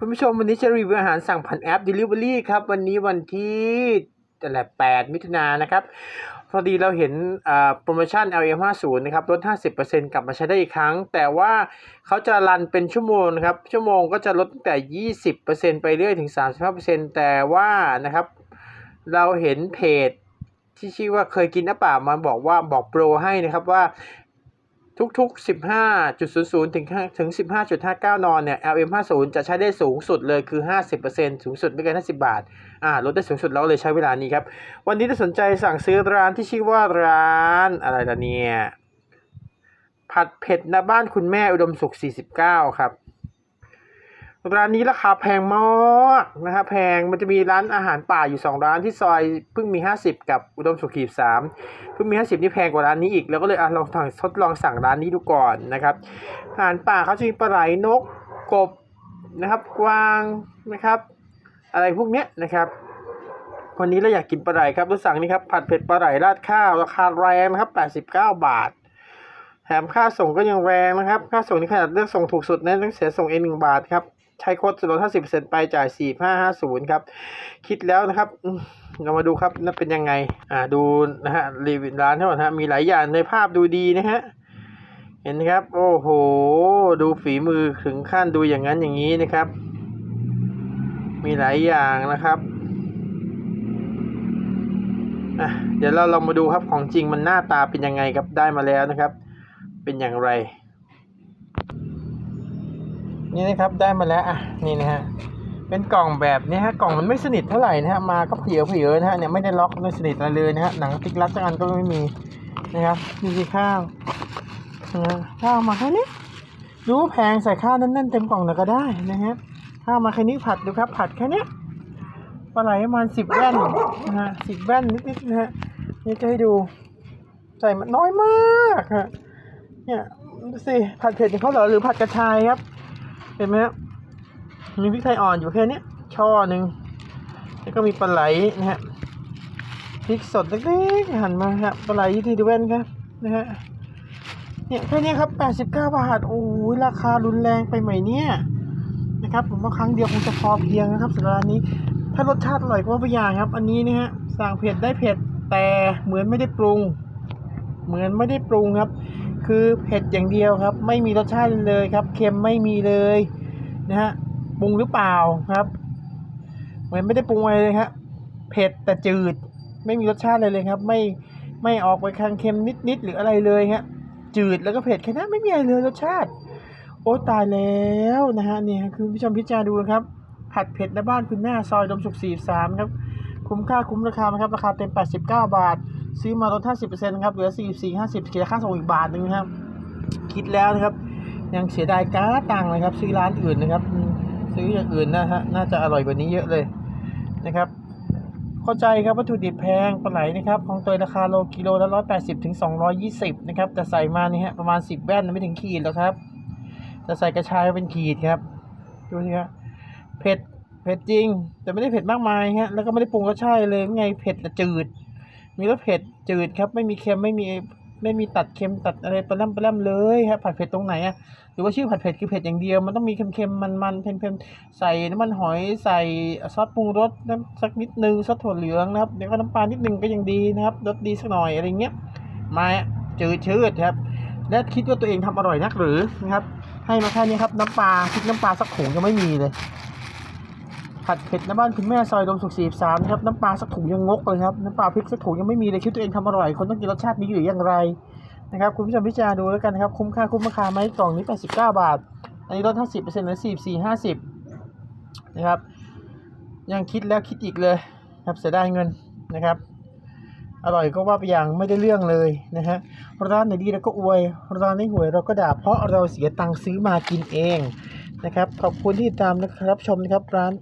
คุณผู้ชมวันนี้จะรีวิวอาหารสั่งผ่านแอป Delivery ครับ วันนี้วันที่แต่ละ8มิถุนายนนะครับ พอดีเราเห็นโปรโมชั่น LM50 นะครับลด 50%กลับมาใช้ได้อีกครั้ง แต่ว่าเขาจะรันเป็นชั่วโมงนะครับ ชั่วโมงก็จะลดตั้งแต่ 20%ไปเรื่อยถึง 35%แต่ว่านะครับ เราเห็นเพจที่ชื่อว่าเคยกินนะเปล่ามาบอกว่าบอกโปรให้นะครับว่า ทุกๆ 15.00 ถึงถึง 15.59 นอนเนี่ย LM50 จะใช้ได้สูงสุดเลยคือ 50%สูงสุดไม่เกิน 50 บาท อ่า ลดได้สูงสุดเราเลยใช้เวลานี้ครับ วันนี้ถ้าสนใจสั่งซื้อร้านที่ชื่อว่าร้านอะไรล่ะเนี่ย ผัดเผ็ดนะบ้านคุณแม่อุดมสุข 49 ครับ ร้านนี้ราคาแพงมากนะครับแพงมันจะมีร้านอาหารป่าอยู่ 2 ร้านที่ซอยพิ่งมี 50 กับอุดมสุขีสามพิ่งมี 50 นี่แพงกว่าร้านนี้อีก แล้วก็เลยอะลองทดลองสั่งร้านนี้ดูก่อนนะครับ อาหารป่าเขาจะมีปลาไหลนกกบนะครับ กวางนะครับ อะไรพวกเนี้ยนะครับวันนี้เราอยากกินปลาไหลครับเราสั่งนี่ครับผัดเผ็ดปลาไหลราดข้าวราคาแรงนะครับ89 บาทแถมค่าส่งก็ยังแรงนะครับ ค่าส่งนี่ขนาดเลือกส่งถูกสุดนะต้องเสียส่งเองหนึ่งบาทครับ ใช้โค้ดส่วนลด50%ไปจ่าย 4550 ครับ คิดแล้วนะครับ เรามาดูครับนั่นเป็นยังไง อ่าดูนะฮะรีวิวร้านเท่าไหร่ฮะมีหลายอย่างในภาพดูดีนะฮะ เห็นครับ โอ้โห ดูฝีมือถึงขั้นดูอย่างนั้นอย่างนี้นะครับ มีหลายอย่างนะครับเดี๋ยวเราลองมาดูครับของจริงมันหน้าตาเป็นยังไงครับได้มาแล้วนะครับ เป็นอย่างไร นี่นะครับได้มาแล้วอะนี่นะฮะเป็นกล่องแบบนี้ฮะกล่องมันไม่สนิทเท่าไหร่นะฮะมาก็เผยวเผยวนะฮะเนี่ยไม่ได้ล็อกไม่สนิทอะไรเลยนะฮะหนังติ๊กลักสักอันก็ไม่มีนะครับนี่คือข้าวนะข้าวมาแค่นี้ดูว่าแพงใส่ข้าวแน่นๆเต็มกล่องเลยก็ได้นะฮะข้าวมาแค่นี้ผัดดูครับ ผัดแค่นี้ปลาไหลประมาณสิบแว่นนะฮะสิบแว่นนิดๆนะฮะนี่จะให้ดูใส่มันน้อยมากฮะเนี่ยดูสิผัดเผ็ดของเขาเหรอหรือผัดกระชายครับ เห็นไหมครับมีพริกไทยอ่อนอยู่แค่เนี้ยช่อหนึ่งแล้วก็มีปลาไหลนะฮะพริกสดเล็กๆหั่นมาครับปลาไหลยี่ทีดูเว้นครับนะฮะเนี่ยแค่นี้ครับ89บาทโอ้ยราคารุนแรงไปไหมเนี่ยนะครับ ผมว่าครั้งเดียวคงจะพอเพียงนะครับสำหรับร้านนี้ ถ้ารสชาติอร่อยก็ว่าไปอย่างครับ อันนี้นะฮะสั่งเผ็ดได้เผ็ดแต่เหมือนไม่ได้ปรุง เหมือนไม่ได้ปรุงครับ คือเผ็ดอย่างเดียวครับ ไม่มีรสชาติเลยครับเค็มไม่มีเลยนะฮะปรุงหรือเปล่าครับเหมือนไม่ได้ปรุงอะไรเลยครับเผ็ดแต่จืด ไม่มีรสชาติเลยเลยครับ ไม่ไม่ออกไปทางเค็มนิดๆหรืออะไรเลยฮะจืดแล้วก็เผ็ดแค่นั้นไม่มีอะไรเลยรสชาติ โอ้ตายแล้วนะฮะเนี่ยคือผู้ชมพิจารณาดูครับ ผัดเผ็ดในบ้านคุณแม่ซอยดมสุข 43 ครับ คุ้มค่าคุ้มราคาไหมครับ ราคาเต็ม 89 บาท ซื้อมาลด 50%นะครับเหลือ 44 50เสียค่าส่งอีกบาทหนึงครับ คิดแล้วนะครับ ยังเสียดายก้าตังค์นะครับ ซื้อร้านอื่นนะครับ ซื้ออย่างอื่นนะฮะน่าจะอร่อยกว่านี้เยอะเลยนะครับเข้าใจครับวัตถุดิบแพงปลาไหลนะครับของตัวราคาโลกิโลละ180ถึง220นะครับแต่ใส่มานี่ฮะประมาณ 10 แว่นไม่ถึงขีดแล้วครับจะใส่กระชายเป็นขีดครับดูสิครับเผ็ดเผ็ดจริง แต่ไม่ได้เผ็ดมากมายฮะแล้วก็ไม่ได้ปรุงรสชาติเลยไงเผ็ดแต่จืด มีรสเผ็ดจืดครับ ไม่มีเค็มไม่มีไม่มีตัดเค็มตัดอะไรปลาล่ำปลาล่ำเลยครับผัดเผ็ดตรงไหนอะหรือว่าชื่อผัดเผ็ดคือเผ็ดอย่างเดียว มันต้องมีเค็มๆมันๆเค็มๆใส่น้ำมันหอยใส่ซอสปรุงรสน้ำสักนิดนึงซอสถั่วเหลืองนะครับเดี๋ยวก็น้ำปลานิดนึงก็ยังดีนะครับรสดีสักหน่อยอะไรเงี้ยมาจืดชืดครับ และคิดว่าตัวเองทำอร่อยนักหรือนะครับ ให้มาแค่นี้ครับน้ำปลาพริกน้ำปลาสักถุงยังไม่มีเลย ผัดเผ็ดน้ำบ้านคุณแม่ซอยดมสุขสีสามนะครับน้ำปลาสักถุงยังงกเลยครับน้ำปลาพริกสักถุงยังไม่มีเลยคิดตัวเองทำอร่อยคนต้องกินรสชาตินี้หรืออย่างไรนะครับคุณผู้ชมพิจารณาดูแล้วกันนะครับคุ้มค่าคุ้มราคาไหมกล่องนี้ 89 บาท อันนี้ลด50%เหลือ44 50นะครับยังคิดแล้วคิดอีกเลยครับเสียดายเงินนะครับอร่อยก็ว่าไปอย่างไม่ได้เรื่องเลยนะฮะร้านไหนดีเราก็อวยร้านไหนห่วยเราก็ด่าเพราะเราเสียตังค์ซื้อมากินเอง นะครับขอบคุณที่ติดตามนะครับชมนะครับร้าน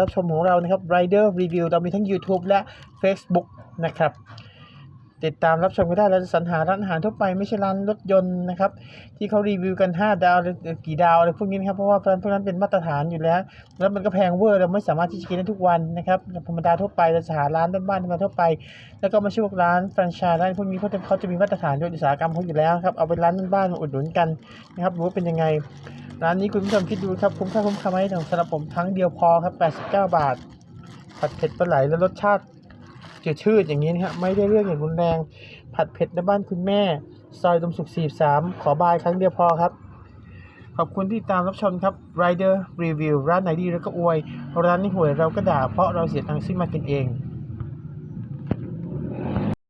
รับชมของเรานะครับ Rider Review เรามีทั้ง YouTube และ Facebook นะครับติดตามรับชมก็ได้เราจะสรรหาร้านอาหารทั่วไปไม่ใช่ร้านรถยนต์นะครับ ที่เขารีวิวกัน 5 ดาวหรือกี่ดาวอะไรพวกนี้นะครับเพราะว่าร้านพวกนั้นเป็นมาตรฐานอยู่แล้ว แล้วมันก็แพงเวอร์เราไม่สามารถที่จะกินได้ทุกวันนะครับธรรมดาทั่วไปเราจะหาร้านบ้านๆธรรมดาทั่วไป แล้วก็ไมาช่วยร้านแฟรนไชส์ร้านพวกนี้เขาจะเขาจะมีมาตรฐานด้วยอุตสาหกรรมเขาอยู่แล้วครับเอาเป็นร้านบ้านๆมาอุดหนุนกันนะครับรู้ว่าเป็นยังไง ร้านนี้คุณผู้ชมคิดดูครับคุ้มค่าคุ้มค่าไหมสำหรับผมครั้งเดียวพอครับ 89 บาท ผัดเผ็ดปลาไหลแล้วรสชาติจืดชืดอย่างนี้นะฮะไม่ได้เรื่องอย่างรุนแรง ผัดเผ็ดในบ้านคุณแม่ ซอยดมสุข43 ขอบายครั้งเดียวพอครับ ขอบคุณที่ตามรับชมครับ Rider Review ร้านไหนดีเราก็อวย ร้านนี้ห่วยเราก็ด่าเพราะเราเสียตังค์ซื้อมากินเอง